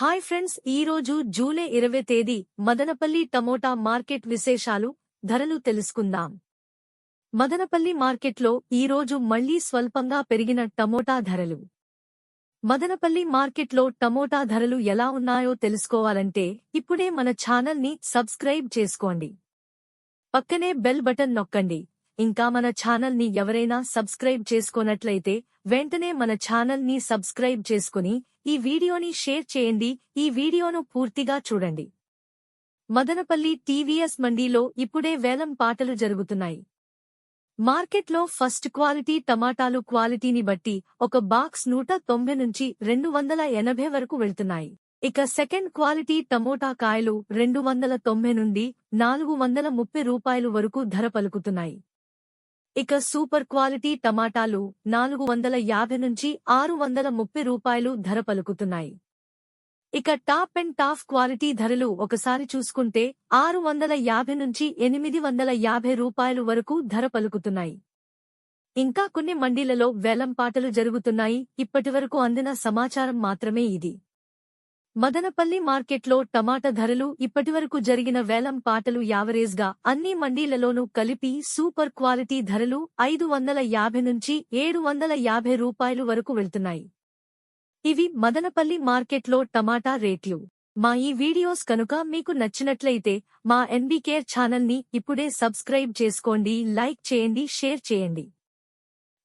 Hi friends ఈ రోజు July ఇరవై తేదీ మదనపల్లి టమోటా మార్కెట్ విశేషాలు ధరలు తెలుసుకుందాం. మదనపల్లి మార్కెట్లో ఈ రోజు మళ్ళీ స్వల్పంగా పెరిగిన టమోటా ధరలు. మదనపల్లి మార్కెట్లో టమోటా ధరలు ఎలా ఉన్నాయో తెలుసుకోవాలంటే ఇప్పుడే మన ఛానల్ని సబ్స్క్రైబ్ చేసుకోండి. పక్కనే బెల్ బటన్ నొక్కండి. ఇంకా మన ఛానల్ని ఎవరైనా సబ్స్క్రైబ్ చేసుకోనట్లయితే వెంటనే మన ఛానల్ని సబ్స్క్రైబ్ చేసుకుని ఈ వీడియోని షేర్ చేయండి. ఈ వీడియోను పూర్తిగా చూడండి. మదనపల్లి టీవీఎస్ మండీలో ఇప్పుడే వేలం పాటలు జరుగుతున్నాయి. మార్కెట్లో ఫస్ట్ క్వాలిటీ టమాటాలు క్వాలిటీని బట్టి ఒక బాక్స్ నూట తొంభై నుంచి రెండు వందల ఎనభై వరకు వెళ్తున్నాయి. ఇక సెకండ్ క్వాలిటీ టమోటా కాయలు రెండు వందల తొంభై నుండి నాలుగు వందల ముప్పై రూపాయలు వరకు ధర పలుకుతున్నాయి. ఇక సూపర్ క్వాలిటీ టమాటాలు నాలుగు వందల యాభై నుంచి ఆరు వందల ముప్పై రూపాయలు ధర పలుకుతున్నాయి. ఇక టాప్ అండ్ టాప్ క్వాలిటీ ధరలు ఒకసారి చూసుకుంటే ఆరు వందల యాభై నుంచి ఎనిమిది వందల యాభై రూపాయలు వరకు ధర పలుకుతున్నాయి. ఇంకా కొన్ని మండీలలో వేలంపాటలు జరుగుతున్నాయి. ఇప్పటివరకు అందిన సమాచారం మాత్రమే ఇది. మదనపల్లి మార్కెట్లో టమాటా ధరలు ఇప్పటివరకు జరిగిన వేలం పాటలు యావరేజ్గా అన్ని మండీలలోనూ కలిపి సూపర్ క్వాలిటీ ధరలు ఐదు వందల యాభై నుంచి ఏడు వందల యాభై రూపాయలు వరకు వెళ్తున్నాయి. ఇవి మదనపల్లి మార్కెట్లో టమాటా రేట్లు. మా ఈ వీడియోస్ కనుక మీకు నచ్చినట్లయితే మా ఎన్బీకేర్ ఛానల్ని ఇప్పుడే సబ్స్క్రైబ్ చేసుకోండి లైక్ చేయండి షేర్ చేయండి.